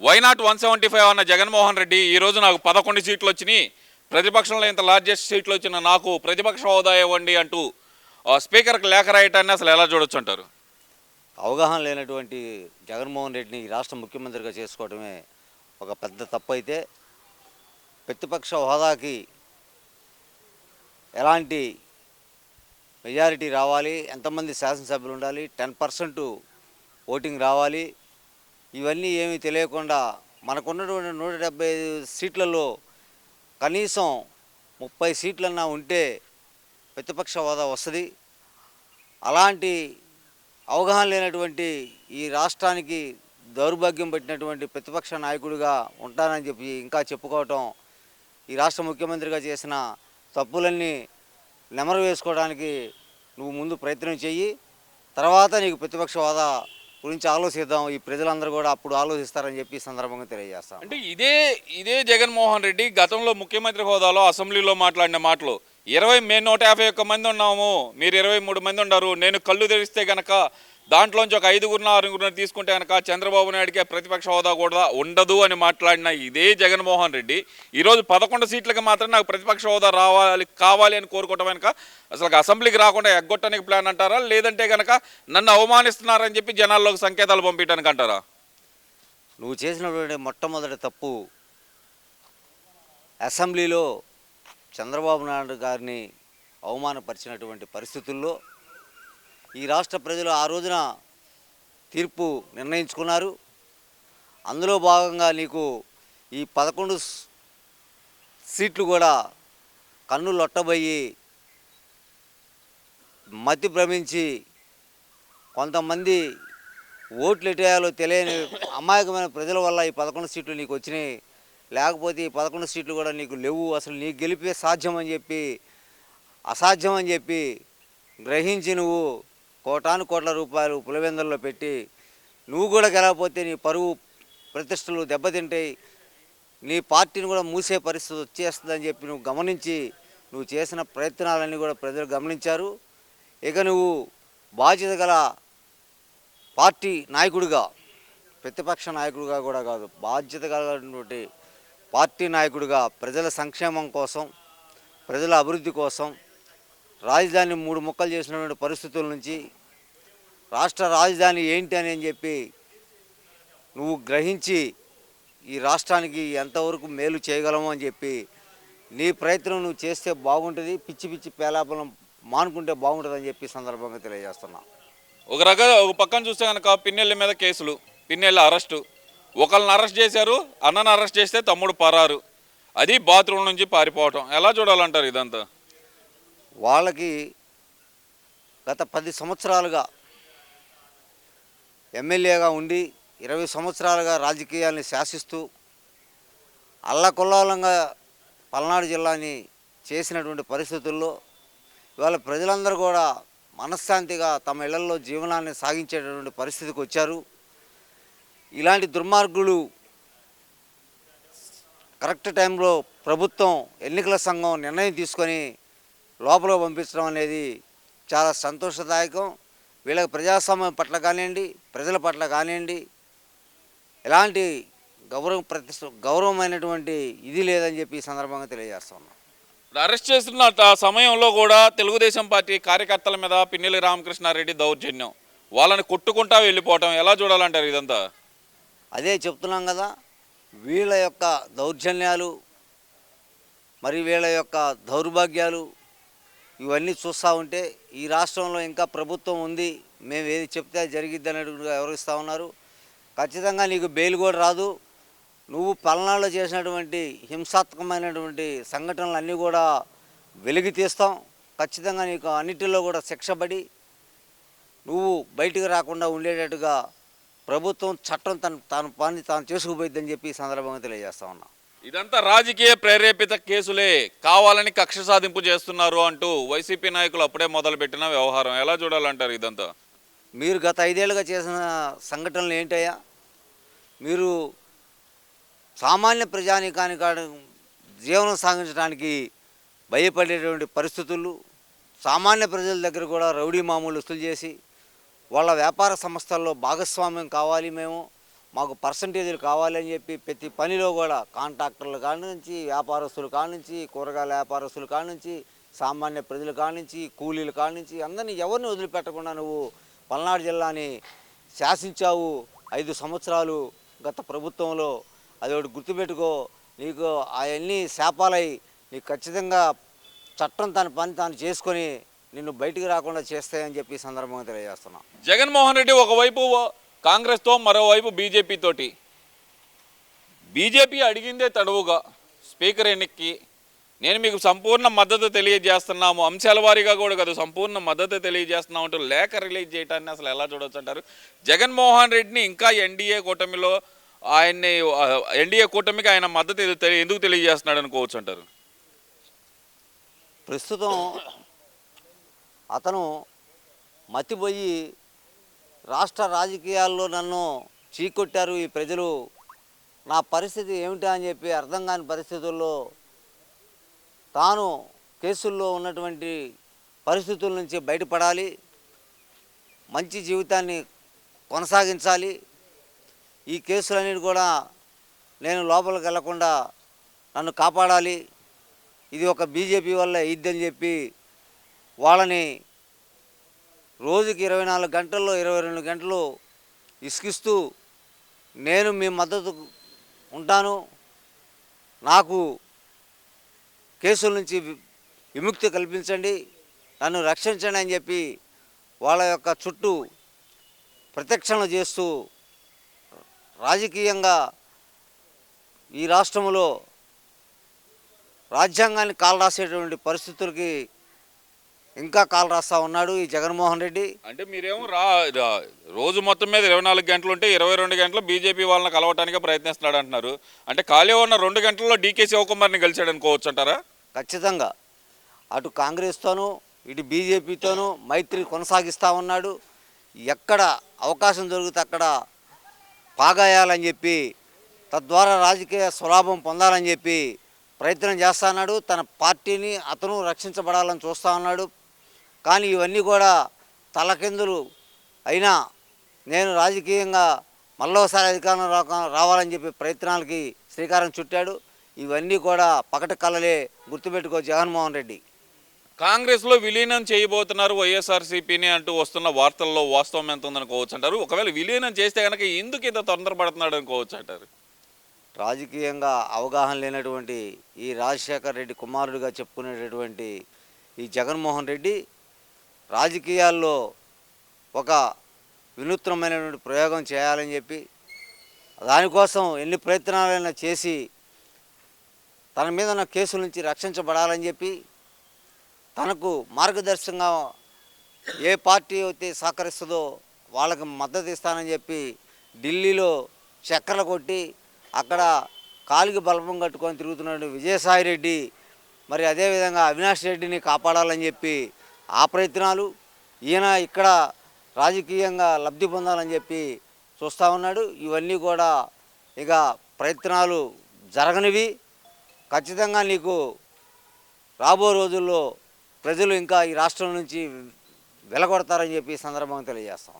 Why not one seventy five అన్న జగన్మోహన్ రెడ్డి? ఈ రోజు నాకు పదకొండు సీట్లు వచ్చినాయి ప్రతిపక్షంలో ఇంత లార్జెస్ట్ సీట్లు వచ్చిన నాకు ప్రతిపక్ష హోదా ఇవ్వండి అంటూ ఆ, స్పీకర్కి లేఖ రాయటాన్ని అసలు ఎలా చూడొచ్చు అంటారు అవగాహన లేనటువంటి జగన్మోహన్ రెడ్డిని ఈ రాష్ట్ర ముఖ్యమంత్రిగా చేసుకోవడమే ఒక పెద్ద తప్పు అయితే ప్రతిపక్ష హోదాకి ఎలాంటి మెజారిటీ రావాలి ఎంతమంది శాసనసభ్యులు ఉండాలి టెన్ పర్సెంట్ ఓటింగ్ రావాలి ఇవన్నీ ఏమీ తెలియకుండా మనకున్నటువంటి నూట డెబ్బై ఐదు సీట్లలో కనీసం ముప్పై సీట్లన్నా ఉంటే ప్రతిపక్ష హోదా వస్తుంది. అలాంటి అవగాహన లేనటువంటి ఈ రాష్ట్రానికి దౌర్భాగ్యం పెట్టినటువంటి ప్రతిపక్ష నాయకుడిగా ఉంటానని చెప్పి ఇంకా చెప్పుకోవటం ఈ రాష్ట్ర ముఖ్యమంత్రిగా చేసిన తప్పులన్నీ నెమరు వేసుకోవడానికి నువ్వు ముందు ప్రయత్నం చెయ్యి. తర్వాత నీకు ప్రతిపక్ష హోదా గురించి ఆలోచిద్దాం. ఈ ప్రజలందరూ కూడా అప్పుడు ఆలోచిస్తారని చెప్పి సందర్భంగా తెలియజేస్తాం అంటే ఇదే ఇదే జగన్మోహన్ రెడ్డి గతంలో ముఖ్యమంత్రి హోదాలో అసెంబ్లీలో మాట్లాడిన మాటలు. ఇరవై మేము నూట యాభై ఒక్క మంది ఉన్నాము. మీరు ఇరవై మూడు మంది ఉన్నారు నేను కళ్ళు తెరిస్తే గనక దాంట్లోంచి ఒక ఐదుగురున ఆరుగురిని తీసుకుంటే కనుక చంద్రబాబు నాయుడికే ప్రతిపక్ష హోదా కూడా ఉండదు అని మాట్లాడిన ఇదే జగన్మోహన్ రెడ్డి. ఈరోజు పదకొండు సీట్లకి మాత్రం నాకు ప్రతిపక్ష హోదా రావాలి కావాలి అని కోరుకోవటం కనుక అసలు అసెంబ్లీకి రాకుండా ఎగ్గొట్టడానికి ప్లాన్ అంటారా? లేదంటే కనుక నన్ను అవమానిస్తున్నారని చెప్పి జనాల్లోకి సంకేతాలు పంపించడానికి అంటారా? నువ్వు చేసినటువంటి మొట్టమొదటి తప్పు అసెంబ్లీలో చంద్రబాబు నాయుడు గారిని అవమానపరిచినటువంటి పరిస్థితుల్లో ఈ రాష్ట్ర ప్రజలు ఆ రోజున తీర్పు నిర్ణయించుకున్నారు. అందులో భాగంగా నీకు ఈ పదకొండు సీట్లు కూడా కన్ను లొట్టబోయి మతి భ్రమించి కొంతమంది ఓట్లు ఎటేయాలో తెలియని అమాయకమైన ప్రజల వల్ల ఈ పదకొండు సీట్లు నీకు వచ్చినాయి. లేకపోతే ఈ పదకొండు సీట్లు కూడా నీకు లేవు. అసలు నీకు గెలిపే సాధ్యం అని చెప్పి అసాధ్యం అని చెప్పి గ్రహించి నువ్వు కోటాను కోట్ల రూపాయలు పులివెందుల్లో పెట్టి నువ్వు కూడా గెలకపోతే నీ పరువు ప్రతిష్టలు దెబ్బతింటాయి. నీ పార్టీని కూడా మూసే పరిస్థితి వచ్చేస్తుందని చెప్పి నువ్వు గమనించి నువ్వు చేసిన ప్రయత్నాలన్నీ కూడా ప్రజలు గమనించారు. ఇక నువ్వు బాధ్యత గల పార్టీ నాయకుడిగా ప్రతిపక్ష నాయకుడిగా కూడా కాదు బాధ్యత కలిగినటువంటి పార్టీ నాయకుడిగా ప్రజల సంక్షేమం కోసం ప్రజల అభివృద్ధి కోసం రాజధాని మూడు ముక్కలు చేసినటువంటి పరిస్థితుల నుంచి రాష్ట్ర రాజధాని ఏంటి అని అని చెప్పి నువ్వు గ్రహించి ఈ రాష్ట్రానికి ఎంతవరకు మేలు చేయగలము అని చెప్పి నీ ప్రయత్నం నువ్వు చేస్తే బాగుంటుంది పిచ్చి పిచ్చి పేలాపలం మానుకుంటే బాగుంటుంది అని చెప్పి సందర్భంగా తెలియజేస్తున్నా. ఒక రకంగా ఒక పక్కన చూస్తే కనుక పిన్నెళ్ళ మీద కేసులు పిన్నెళ్ళ అరెస్టు. ఒకళ్ళని అరెస్ట్ చేశారు అన్నను అరెస్ట్ చేస్తే తమ్ముడు పరారు. అది బాత్రూమ్ నుంచి పారిపోవటం. ఎలా చూడాలంటారు ఇదంతా? వాళ్ళకి గత పది సంవత్సరాలుగా ఎమ్మెల్యేగా ఉండి ఇరవై సంవత్సరాలుగా రాజకీయాల్ని శాసిస్తూ అల్లకొల్లాలంగా పల్నాడు జిల్లాని చేసినటువంటి పరిస్థితుల్లో ఇవాళ ప్రజలందరూ కూడా మనశ్శాంతిగా తమ ఇళ్ళలో జీవనాన్ని సాగించేటటువంటి పరిస్థితికి వచ్చారు. ఇలాంటి దుర్మార్గులు కరెక్ట్ టైంలో ప్రభుత్వం ఎన్నికల సంఘం నిర్ణయం తీసుకొని లోపల పంపించడం అనేది చాలా సంతోషదాయకం. వీళ్ళకి ప్రజాస్వామ్యం పట్ల కానివ్వండి ప్రజల పట్ల కానివ్వండి ఎలాంటి గౌరవం ప్రతిష్ట గౌరవమైనటువంటి ఇది లేదని చెప్పి ఈ సందర్భంగా తెలియజేస్తున్నాం అరెస్ట్ చేస్తున్న ఆ సమయంలో కూడా తెలుగుదేశం పార్టీ కార్యకర్తల మీద పిన్నెల్లి రామకృష్ణారెడ్డి దౌర్జన్యం. వాళ్ళని కొట్టుకుంటా వెళ్ళిపోవటం ఎలా చూడాలంటారు ఇదంతా? అదే చెప్తున్నాం కదా వీళ్ళ యొక్క దౌర్జన్యాలు మరి వీళ్ళ యొక్క దౌర్భాగ్యాలు ఇవన్నీ చూస్తూ ఉంటే ఈ రాష్ట్రంలో ఇంకా ప్రభుత్వం ఉంది మేము ఏది చెప్తే అది జరిగిద్ది అన్నట్టుగా ఉన్నారు. ఖచ్చితంగా నీకు బెయిల్ కూడా రాదు. నువ్వు పల్నాడులో చేసినటువంటి హింసాత్మకమైనటువంటి సంఘటనలు అన్నీ కూడా వెలికి తీస్తాం. ఖచ్చితంగా నీకు అన్నిటిలో కూడా శిక్షపడి నువ్వు బయటికి రాకుండా ఉండేటట్టుగా ప్రభుత్వం చట్టం తను తాను పని తాను చేసుకుపోయిద్దని చెప్పి ఈ సందర్భంగా తెలియజేస్తా ఉన్నా. ఇదంతా రాజకీయ ప్రేరేపిత కేసులే. కావాలని కక్ష సాధింపు చేస్తున్నారు అంటూ వైసీపీ నాయకులు అప్పుడే మొదలుపెట్టిన వ్యవహారం. ఎలా చూడాలంటారు ఇదంతా? మీరు గత ఐదేళ్ళుగా చేసిన సంఘటనలు ఏంటయ్యా? మీరు సామాన్య ప్రజానికాని జీవనం సాగించడానికి భయపడేటువంటి పరిస్థితులు సామాన్య ప్రజల దగ్గర కూడా రౌడీ మామూలు వసూలు చేసి వాళ్ళ వ్యాపార సంస్థల్లో భాగస్వామ్యం కావాలి మేము. మాకు పర్సంటేజీలు కావాలని చెప్పి ప్రతి పనిలో కూడా కాంట్రాక్టర్లు కాడ వ్యాపారస్తులు వ్యాపారస్తుల కాడ నుంచి కూరగాయల వ్యాపారస్తులు కాడ నుంచి సామాన్య ప్రజలు కాడ నుంచి కూలీల కాడ నుంచి అందరినీ ఎవరిని వదిలిపెట్టకుండా నువ్వు పల్నాడు జిల్లాని శాసించావు ఐదు సంవత్సరాలు గత ప్రభుత్వంలో. అది ఒకటి గుర్తుపెట్టుకో. నీకు అవన్నీ శాపాలై నీకు ఖచ్చితంగా చట్టం తన పని తాను చేసుకొని నిన్ను బయటికి రాకుండా చేస్తాయని చెప్పి సందర్భంగా తెలియజేస్తున్నాను జగన్మోహన్ రెడ్డి ఒకవైపు కాంగ్రెస్తో మరోవైపు బీజేపీ తోటి బీజేపీ అడిగిందే తడవుగా స్పీకర్ ఎన్నికకి. నేను మీకు సంపూర్ణ మద్దతు తెలియజేస్తున్నాము. అంశాల వారీగా కూడా కదా సంపూర్ణ మద్దతు తెలియజేస్తున్నాము అంటూ లేఖ రిలీజ్ చేయడాన్ని అసలు ఎలా చూడొచ్చు అంటారు? జగన్మోహన్ రెడ్డిని ఇంకా ఎన్డీఏ కూటమిలో ఆయన్ని ఎన్డీఏ కూటమికి ఆయన మద్దతు ఎందుకు తెలియజేస్తున్నాడు అనుకోవచ్చు అంటారు? ప్రస్తుతం అతను మతిపోయి రాష్ట్ర రాజకీయాల్లో నన్ను చీకొట్టారు ఈ ప్రజలు. నా పరిస్థితి ఏమిటా అని చెప్పి అర్థం కాని పరిస్థితుల్లో తాను కేసుల్లో ఉన్నటువంటి పరిస్థితుల నుంచి బయటపడాలి. మంచి జీవితాన్ని కొనసాగించాలి. ఈ కేసులన్నిటి కూడా నేను లోపలికి వెళ్ళకుండా నన్ను కాపాడాలి. ఇది ఒక బీజేపీ వల్ల ఇద్దని చెప్పి వాళ్ళని రోజుకి ఇరవై నాలుగు గంటల్లో ఇరవై రెండు గంటలు ఇసుకిస్తూ నేను మీ మద్దతు ఉంటాను. నాకు కేసుల నుంచి విముక్తి కల్పించండి నన్ను రక్షించండి అని చెప్పి వాళ్ళ యొక్క చుట్టూ ప్రత్యక్షణ చేస్తూ రాజకీయంగా ఈ రాష్ట్రంలో రాజ్యాంగాన్ని కాలు రాసేటువంటి పరిస్థితులకి ఇంకా కాలు రాస్తా ఉన్నాడు ఈ జగన్మోహన్ రెడ్డి. అంటే మీరేమో రా రా- రోజు మొత్తం మీద ఇరవై నాలుగు గంటలు ఉంటే ఇరవై రెండు గంటలు బీజేపీ వాళ్ళని కలవటానికి ప్రయత్నిస్తున్నాడు అంటున్నారు. అంటే ఖాళీ ఉన్న రెండు గంటల్లో డీకే శివకుమార్ని గెలిచాడు అనుకోవచ్చు అంటారా? ఖచ్చితంగా. అటు కాంగ్రెస్తోనూ ఇటు బీజేపీతోనూ మైత్రి కొనసాగిస్తూ ఉన్నాడు. ఎక్కడ అవకాశం దొరికితే అక్కడ పాగాయాలని చెప్పి తద్వారా రాజకీయ స్వలాభం పొందాలని చెప్పి ప్రయత్నం చేస్తా ఉన్నాడు. తన పార్టీని అతను రక్షించబడాలని చూస్తూ ఉన్నాడు. కానీ ఇవన్నీ కూడా తలకిందులు. అయినా నేను రాజకీయంగా మళ్ళోసారి అధికారం రావాలని చెప్పి ప్రయత్నాలకి శ్రీకారం చుట్టాడు. ఇవన్నీ కూడా పకట కళలే గుర్తుపెట్టుకో జగన్మోహన్ రెడ్డి. కాంగ్రెస్లో విలీనం చేయబోతున్నారు వైఎస్ఆర్సీపీని అంటూ వస్తున్న వార్తల్లో వాస్తవం ఎంత ఉందనుకోవచ్చు అంటారు. ఒకవేళ విలీనం చేస్తే కనుక ఎందుకు ఇంత తొందరపడుతున్నాడు అనుకోవచ్చు అంటారు? రాజకీయంగా అవగాహన లేనటువంటి ఈ రాజశేఖర్ రెడ్డి కుమారుడిగా చెప్పుకునేటటువంటి ఈ జగన్మోహన్ రెడ్డి రాజకీయాల్లో ఒక వినూత్నమైనటువంటి ప్రయోగం చేయాలని చెప్పి దానికోసం ఎన్ని ప్రయత్నాలైనా చేసి తన మీద ఉన్న కేసుల నుంచి రక్షించబడాలని చెప్పి తనకు మార్గదర్శకంగా ఏ పార్టీ అయితే సహకరిస్తుందో వాళ్ళకి మద్దతు ఇస్తానని చెప్పి ఢిల్లీలో చక్కర్లు కొట్టి అక్కడ కాలికి బలపం కట్టుకొని తిరుగుతున్నాడు విజయసాయి రెడ్డి మరి అదేవిధంగా అవినాష్ రెడ్డిని కాపాడాలని చెప్పి ఆ ప్రయత్నాలు ఈయన ఇక్కడ రాజకీయంగా లబ్ధి పొందాలని చెప్పి చూస్తూ ఉన్నాడు. ఇవన్నీ కూడా ఇక ప్రయత్నాలు జరగనివి. ఖచ్చితంగా నీకు రాబో రోజుల్లో ప్రజలు ఇంకా ఈ రాష్ట్రం నుంచి వెలగొడతారని చెప్పి సందర్భంగా తెలియజేస్తాం